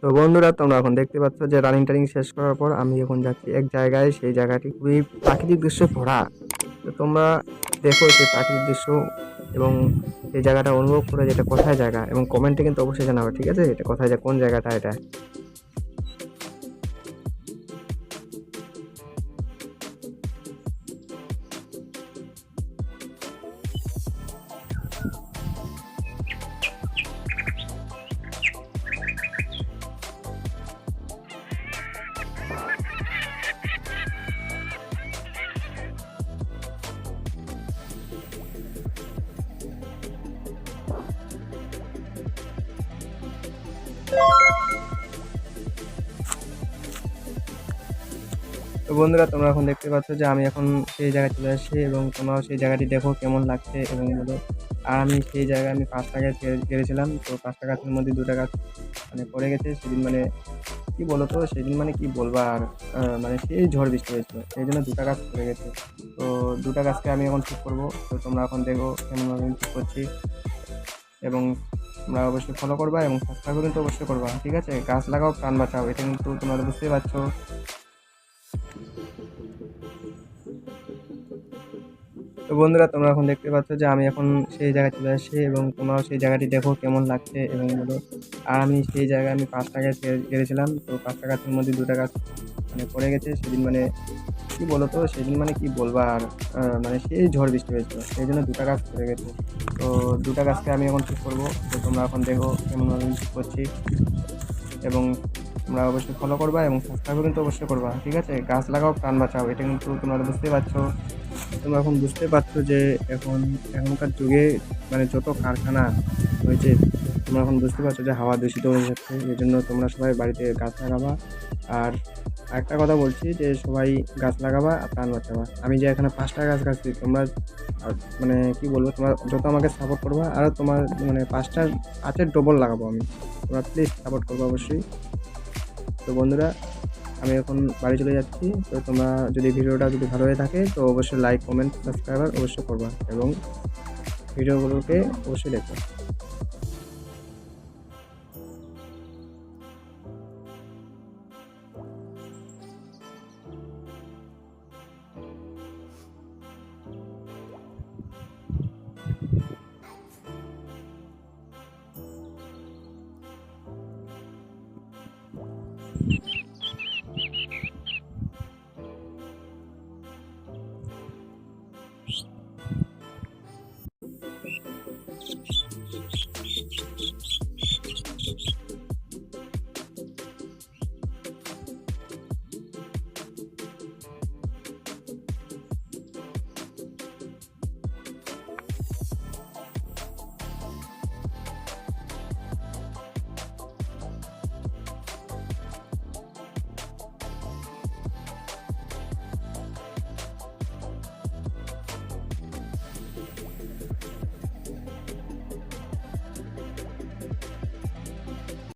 তো বন্ধুরা, তোমরা এখন দেখতে পাচ্ছ যে রানিং টানিং শেষ করার পর আমি এখন যাচ্ছি এক জায়গায়। সেই জায়গাটি খুবই প্রাকৃতিক দৃশ্য ভরা। তো তোমরা দেখো সেই প্রাকৃতিক দৃশ্য এবং সেই জায়গাটা অনুভব করে যেটা কোথায় জায়গা এবং কমেন্টে কিন্তু অবশ্যই জানাবে, ঠিক আছে? এটা কোথায় যা কোন জায়গাটা এটা? তো বন্ধুরা, তোমরা এখন দেখতে পাচ্ছ যে আমি এখন সেই জায়গায় চলে আসছি এবং তোমরাও সেই জায়গাটি দেখো কেমন লাগছে এবং বলো। আর আমি সেই জায়গায় আমি পাঁচ টাকায় কেড়েছিলাম তো পাঁচটা গাছের মধ্যে দুটা গাছ মানে পড়ে গেছে। সেদিন মানে কি বলো তো, সেদিন মানে কি বলবা আর মানে সেই ঝড় বৃষ্টি হয়েছিল, সেই জন্য দুটা গাছ পড়ে গেছে। তো দুটা গাছকে আমি এখন ঠিক করব, তো তোমরা এখন দেখো কেমনভাবে আমি ঠিক করছি। এবং তোমরা অবশ্যই ফলো করবা এবং সাবস্ক্রাইবও কিন্তু অবশ্যই করবা, ঠিক আছে? গাছ লাগাও, প্রাণ বাঁচাও, এটা কিন্তু তোমরা বুঝতেই পারছ। তো বন্ধুরা, তোমরা এখন দেখতে পাচ্ছ যে আমি এখন সেই জায়গায় চলে আসছি এবং তোমরাও সেই জায়গাটি দেখো কেমন লাগছে এবং বলো। আর আমি সেই জায়গায় আমি পাঁচ টাকায় কেড়েছিলাম তো পাঁচটা গাছের মধ্যে দুটা গাছ মানে পড়ে গেছে, সেদিন মানে কি বলো তো সেদিন মানে কি বলব আর মানে সেই ঝড় বৃষ্টি হয়েছিল, সেই জন্য দুটা গাছ পড়ে গেছে। তো দুটা গাছকে আমি এখন ঠিক করব। তো তোমরা এখন দেখো আমি ঠিক করছি। এবং তোমরা অবশ্যই ফলো করবা এবং সাবস্ক্রাইবও কিন্তু অবশ্যই করবা, ঠিক আছে? গাছ লাগাও, প্রাণ বাঁচাও, এটা কিন্তু তোমরা বুঝতেই পারছ। তোমরা এখন বুঝতে পারছ যে এখন এখনকার যুগে মানে যত কারখানা হয়েছে তোমরা এখন বুঝতে পারছ যে হাওয়া দূষিত হয়ে যাচ্ছে, এই জন্য তোমরা সবাই বাড়িতে গাছ লাগাবা। আর একটা কথা বলছি যে সবাই গাছ লাগাবা আর প্রাণ বাঁচাবা। আমি যে এখানে পাঁচটা গাছ গাছছি তোমরা মানে কি বলব, তোমরা যত আমাকে সাপোর্ট করবা, আর তোমার মানে পাঁচটা গাছের ডবল লাগাবো আমি। তোমরা প্লিজ সাপোর্ট করব অবশ্যই। তো বন্ধুরা, আমি এখন বাড়ি চলে যাচ্ছি। তো তোমরা যদি ভিডিওটা যদি ভালো হয়ে থাকে, তো অবশ্যই লাইক কমেন্ট সাবস্ক্রাইবার অবশ্যই করবা। এবং ভিডিওগুলোকে অবশ্যই দেখবা। Cheers.